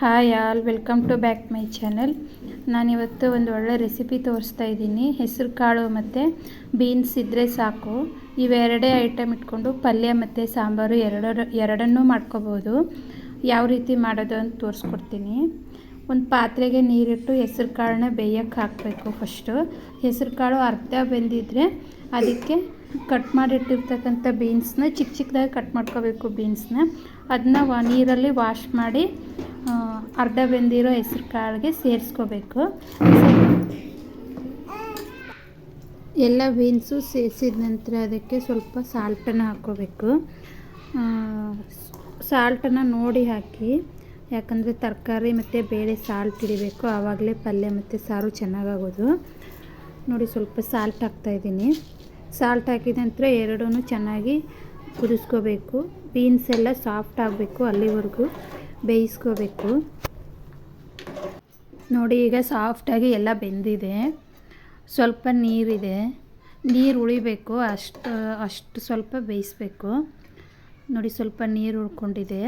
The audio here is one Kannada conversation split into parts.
Hi all welcome to back my channel ನಾನಿವತ್ತು ಒಂದು ಒಳ್ಳೆ ರೆಸಿಪಿ ತೋರಿಸ್ತಾ ಇದ್ದೀನಿ. ಹೆಸರು ಕಾಳು ಮತ್ತು ಬೀನ್ಸ್ ಇದ್ದರೆ ಸಾಕು. ಇವೆರಡೇ ಐಟಮ್ ಇಟ್ಕೊಂಡು ಪಲ್ಯ ಮತ್ತು ಸಾಂಬಾರು ಎರಡರ, ಎರಡನ್ನೂ ಮಾಡ್ಕೋಬೋದು. ಯಾವ ರೀತಿ ಮಾಡೋದು ಅಂತ ತೋರಿಸ್ಕೊಡ್ತೀನಿ. ಒಂದು ಪಾತ್ರೆಗೆ ನೀರಿಟ್ಟು ಹೆಸರು ಕಾಳನ್ನ ಬೇಯಕ್ಕೆ ಹಾಕಬೇಕು ಫಸ್ಟು ಹೆಸರು ಕಾಳು ಅರ್ಧ ಬೆಂದಿದ್ರೆ ಅದಕ್ಕೆ ಕಟ್ ಮಾಡಿಟ್ಟಿರ್ತಕ್ಕಂಥ ಬೀನ್ಸ್ನ ಚಿಕ್ಕ ಚಿಕ್ಕದಾಗಿ ಕಟ್ ಮಾಡ್ಕೋಬೇಕು ಬೀನ್ಸ್ನ ಅದನ್ನ ವ, ನೀರಲ್ಲಿ ವಾಶ್ ಮಾಡಿ ಅರ್ಧ ಬೆಂದಿರೋ ಹೆಸರು ಕಾಳಿಗೆ ಸೇರಿಸ್ಕೋಬೇಕು. ಎಲ್ಲ ಬೀನ್ಸು ಸೇರಿಸಿದ ನಂತರ ಅದಕ್ಕೆ ಸ್ವಲ್ಪ ಸಾಲ್ಟನ್ನು ಹಾಕ್ಕೋಬೇಕು. ಸಾಲ್ಟನ್ನು ನೋಡಿ ಹಾಕಿ. ಯಾಕಂದರೆ ತರಕಾರಿ ಮತ್ತು ಬೇಳೆ ಸಾಲ್ಟ್ ಹಿಡಿಬೇಕು. ಆವಾಗಲೇ ಪಲ್ಯ ಮತ್ತು ಸಾರು ಚೆನ್ನಾಗಾಗೋದು. ನೋಡಿ ಸ್ವಲ್ಪ ಸಾಲ್ಟ್ ಹಾಕ್ತಾಯಿದ್ದೀನಿ ಸಾಲ್ಟ್ ಹಾಕಿದ ನಂತರ ಎರಡೂ ಚೆನ್ನಾಗಿ ಕುದಿಸ್ಕೋಬೇಕು. ಬೀನ್ಸ್ ಎಲ್ಲ ಸಾಫ್ಟ್ ಆಗಬೇಕು ಅಲ್ಲಿವರೆಗೂ. ಬೇಯಿಸ್ಕೋಬೇಕು. ನೋಡಿ, ಈಗ ಸಾಫ್ಟಾಗಿ ಎಲ್ಲ ಬೆಂದಿದೆ. ಸ್ವಲ್ಪ ನೀರಿದೆ. ನೀರು ಉಳಿಬೇಕು. ಅಷ್ಟು ಅಷ್ಟು ಸ್ವಲ್ಪ ಬೇಯಿಸ್ಬೇಕು. ನೋಡಿ, ಸ್ವಲ್ಪ ನೀರು ಉಳ್ಕೊಂಡಿದೆ.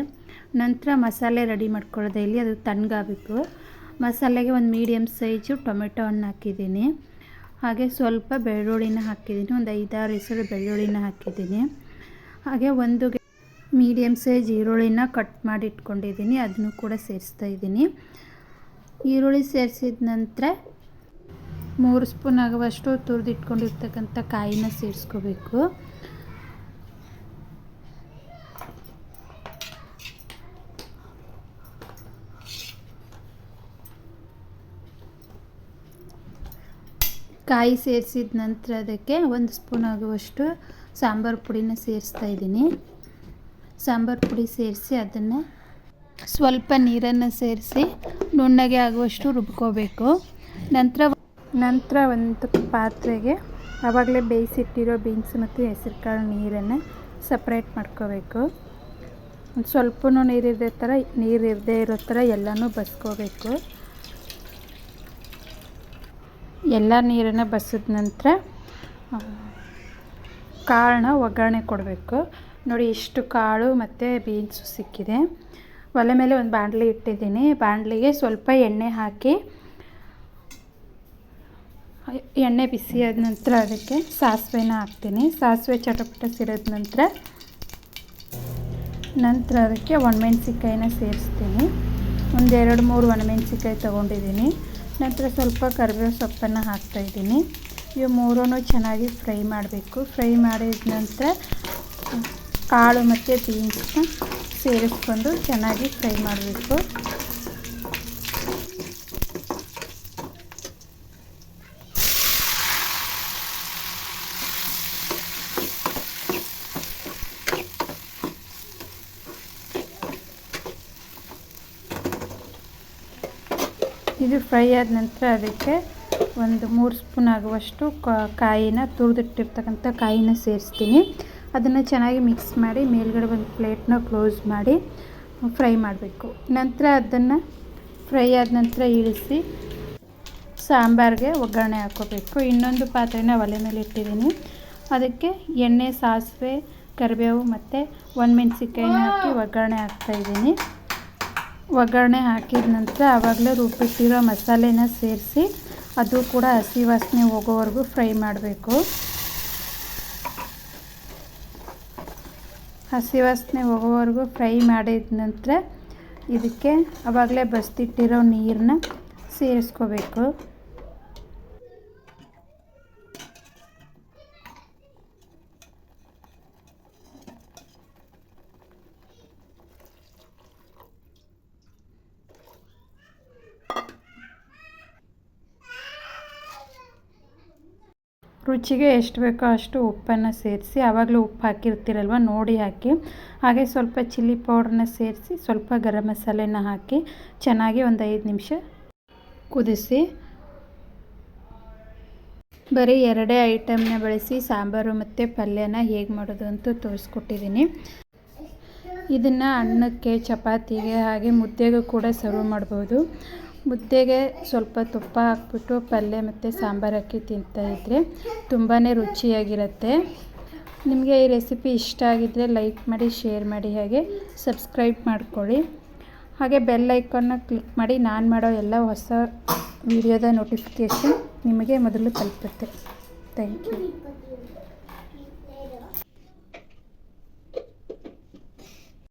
ನಂತರ ಮಸಾಲೆ ರೆಡಿ ಮಾಡ್ಕೊಳ್ಳೋದೆ ಇಲ್ಲಿ. ಅದು ತಣ್ಣಗಾಗಬೇಕು. ಮಸಾಲೆಗೆ ಒಂದು ಮೀಡಿಯಮ್ ಸೈಜು ಟೊಮೆಟೊ ಹಣ್ಣು ಹಾಕಿದ್ದೀನಿ. ಹಾಗೆ ಸ್ವಲ್ಪ ಬೆಳ್ಳುಳ್ಳಿನ ಹಾಕಿದ್ದೀನಿ. ಒಂದು ಐದಾರು ಹೆಸರು ಬೆಳ್ಳುಳ್ಳಿನ ಹಾಕಿದ್ದೀನಿ. ಹಾಗೆ ಒಂದು ಮೀಡಿಯಮ್ ಸೈಜ್ ಈರುಳ್ಳಿನ ಕಟ್ ಮಾಡಿ ಇಟ್ಕೊಂಡಿದ್ದೀನಿ ಅದನ್ನು ಕೂಡ ಸೇರಿಸ್ತಾ ಇದ್ದೀನಿ. ಈರುಳ್ಳಿ ಸೇರಿಸಿದ ನಂತರ ಮೂರು ಸ್ಪೂನ್ ಆಗುವಷ್ಟು ತುರಿದಿಟ್ಕೊಂಡಿರ್ತಕ್ಕಂಥ ಕಾಯಿನ ಸೇರಿಸ್ಕೋಬೇಕು. ಕಾಯಿ ಸೇರಿಸಿದ ನಂತರ ಅದಕ್ಕೆ ಒಂದು ಸ್ಪೂನ್ ಆಗುವಷ್ಟು ಸಾಂಬಾರು ಪುಡಿನ ಸೇರಿಸ್ತಾ ಇದ್ದೀನಿ. ಸಾಂಬಾರು ಪುಡಿ ಸೇರಿಸಿ ಅದನ್ನು ಸ್ವಲ್ಪ ನೀರನ್ನು ಸೇರಿಸಿ ನುಣ್ಣಗೆ ಆಗುವಷ್ಟು ರುಬ್ಕೋಬೇಕು. ನಂತರ ನಂತರ ಒಂದು ಪಾತ್ರೆಗೆ ಆವಾಗಲೇ ಬೇಯಿಸಿಟ್ಟಿರೋ ಬೀನ್ಸ್ ಮತ್ತು ಹೆಸರು ಕಾಳು ನೀರನ್ನು ಸಪ್ರೇಟ್ ಮಾಡ್ಕೋಬೇಕು. ಸ್ವಲ್ಪ ನೀರಿರದೇ ಥರ, ನೀರು ಇರದೇ ಇರೋ ಥರ ಎಲ್ಲನೂ ಬಸ್ಕೋಬೇಕು. ಎಲ್ಲ ನೀರನ್ನು ಬಸಿದ ನಂತರ ಕಾಳನ್ನ ಒಗ್ಗರಣೆ ಕೊಡಬೇಕು. ನೋಡಿ, ಇಷ್ಟು ಕಾಳು ಮತ್ತು ಬೀನ್ಸು ಸಿಕ್ಕಿದೆ. ಒಲೆ ಮೇಲೆ ಒಂದು ಬಾಣಲಿ ಇಟ್ಟಿದ್ದೀನಿ. ಬಾಣಲಿಗೆ ಸ್ವಲ್ಪ ಎಣ್ಣೆ ಹಾಕಿ, ಎಣ್ಣೆ ಬಿಸಿ ಆದ ನಂತರ ಅದಕ್ಕೆ ಸಾಸಿವೆನ ಹಾಕ್ತೀನಿ. ಸಾಸಿವೆ ಚಟಪಟ ಸಿಡಿದ ನಂತರ ನಂತರ ಅದಕ್ಕೆ ಒಣಮೆಣ್ಸಿಕಾಯಿನ ಸೇರಿಸ್ತೀನಿ. ಒಂದು ಎರಡು ಮೂರು ಒಣಮೆಣ್ಸಿಕಾಯಿ ತೊಗೊಂಡಿದ್ದೀನಿ. ನಂತರ ಸ್ವಲ್ಪ ಕರಿಬೇವು ಸೊಪ್ಪನ್ನು ಹಾಕ್ತಾಯಿದ್ದೀನಿ ಇವು ಮೂರೂ ಚೆನ್ನಾಗಿ ಫ್ರೈ ಮಾಡಬೇಕು. ಫ್ರೈ ಮಾಡಿದ ನಂತರ ಕಾಳು ಮತ್ತು ಬೀನ್ಸ್ನ ಸೇರಿಸ್ಕೊಂಡು ಚೆನ್ನಾಗಿ ಫ್ರೈ ಮಾಡಬೇಕು. ಇದು ಫ್ರೈ ಆದ ನಂತರ ಅದಕ್ಕೆ ಒಂದು ಮೂರು ಸ್ಪೂನ್ ಆಗುವಷ್ಟು ಕಾಯಿನ ತುರಿದಿಟ್ಟಿರ್ತಕ್ಕಂಥ ಕಾಯಿನ ಸೇರಿಸ್ತೀನಿ. ಅದನ್ನು ಚೆನ್ನಾಗಿ ಮಿಕ್ಸ್ ಮಾಡಿ ಮೇಲ್ಗಡೆ ಒಂದು ಪ್ಲೇಟ್ನ ಕ್ಲೋಸ್ ಮಾಡಿ ಫ್ರೈ ಮಾಡಬೇಕು. ನಂತರ ಅದನ್ನು ಫ್ರೈ ಆದ ನಂತರ ಇಳಿಸಿ ಸಾಂಬಾರಿಗೆ ಒಗ್ಗರಣೆ ಹಾಕೋಬೇಕು ಇನ್ನೊಂದು ಪಾತ್ರೆನ ಒಲೆ ಮೇಲೆ ಇಟ್ಟಿದ್ದೀನಿ. ಅದಕ್ಕೆ ಎಣ್ಣೆ, ಸಾಸಿವೆ, ಕರಿಬೇವು ಮತ್ತು ಒಣಮೆಣ್ಸಿಕಾಯಿನ ಹಾಕಿ ಒಗ್ಗರಣೆ ಹಾಕ್ತಾಯಿದ್ದೀನಿ ಒಗ್ಗರಣೆ ಹಾಕಿದ ನಂತರ ಆವಾಗಲೇ ರುಬ್ಬಿಟ್ಟಿರೋ ಮಸಾಲೆನ ಸೇರಿಸಿ ಅದು ಕೂಡ ಹಸಿ ವಾಸನೆ ಹೋಗೋವರೆಗೂ ಫ್ರೈ ಮಾಡಬೇಕು. ಹಸಿ ವಾಸನೆ ಹೋಗೋವರೆಗೂ ಫ್ರೈ ಮಾಡಿದ ನಂತರ ಇದಕ್ಕೆ ಆವಾಗಲೇ ಬಸ್ತಿಟ್ಟಿರೋ ನೀರನ್ನ ಸೇರಿಸ್ಕೋಬೇಕು. ರುಚಿಗೆ ಎಷ್ಟು ಬೇಕೋ ಅಷ್ಟು ಉಪ್ಪನ್ನು ಸೇರಿಸಿ ಆವಾಗಲೂ ಉಪ್ಪು ಹಾಕಿರ್ತೀರಲ್ವ, ನೋಡಿ ಹಾಕಿ. ಹಾಗೆ ಸ್ವಲ್ಪ ಚಿಲ್ಲಿ ಪೌಡ್ರನ್ನ ಸೇರಿಸಿ ಸ್ವಲ್ಪ ಗರಂ ಮಸಾಲೆನ ಹಾಕಿ ಚೆನ್ನಾಗಿ ಒಂದು ಐದು ನಿಮಿಷ ಕುದಿಸಿ. ಬರೀ ಎರಡೇ ಐಟಮ್ನ ಬಳಸಿ ಸಾಂಬಾರು ಮತ್ತು ಪಲ್ಯನ ಹೇಗೆ ಮಾಡೋದು ಅಂತ ತೋರಿಸ್ಕೊಟ್ಟಿದ್ದೀನಿ. ಇದನ್ನು ಅನ್ನಕ್ಕೆ, ಚಪಾತಿಗೆ ಹಾಗೆ ಮುದ್ದೆಗೂ ಕೂಡ ಸರ್ವ್ ಮಾಡ್ಬೋದು. ಮುದ್ದೆಗೆ ಸ್ವಲ್ಪ ತುಪ್ಪ ಹಾಕ್ಬಿಟ್ಟು ಪಲ್ಯ ಮತ್ತು ಸಾಂಬಾರು ಹಾಕಿ ತಿಂತಾಯಿದ್ರೆ ತುಂಬಾ ರುಚಿಯಾಗಿರುತ್ತೆ. ನಿಮಗೆ ಈ ರೆಸಿಪಿ ಇಷ್ಟ ಆಗಿದ್ದರೆ ಲೈಕ್ ಮಾಡಿ, ಶೇರ್ ಮಾಡಿ, ಹಾಗೆ ಸಬ್ಸ್ಕ್ರೈಬ್ ಮಾಡ್ಕೊಳ್ಳಿ. ಹಾಗೆ ಬೆಲ್ ಐಕಾನ್ನ ಕ್ಲಿಕ್ ಮಾಡಿ, ನಾನು ಮಾಡೋ ಎಲ್ಲ ಹೊಸ ವಿಡಿಯೋದ ನೋಟಿಫಿಕೇಷನ್ ನಿಮಗೆ ಮೊದಲು ತಲುಪುತ್ತೆ. Thank you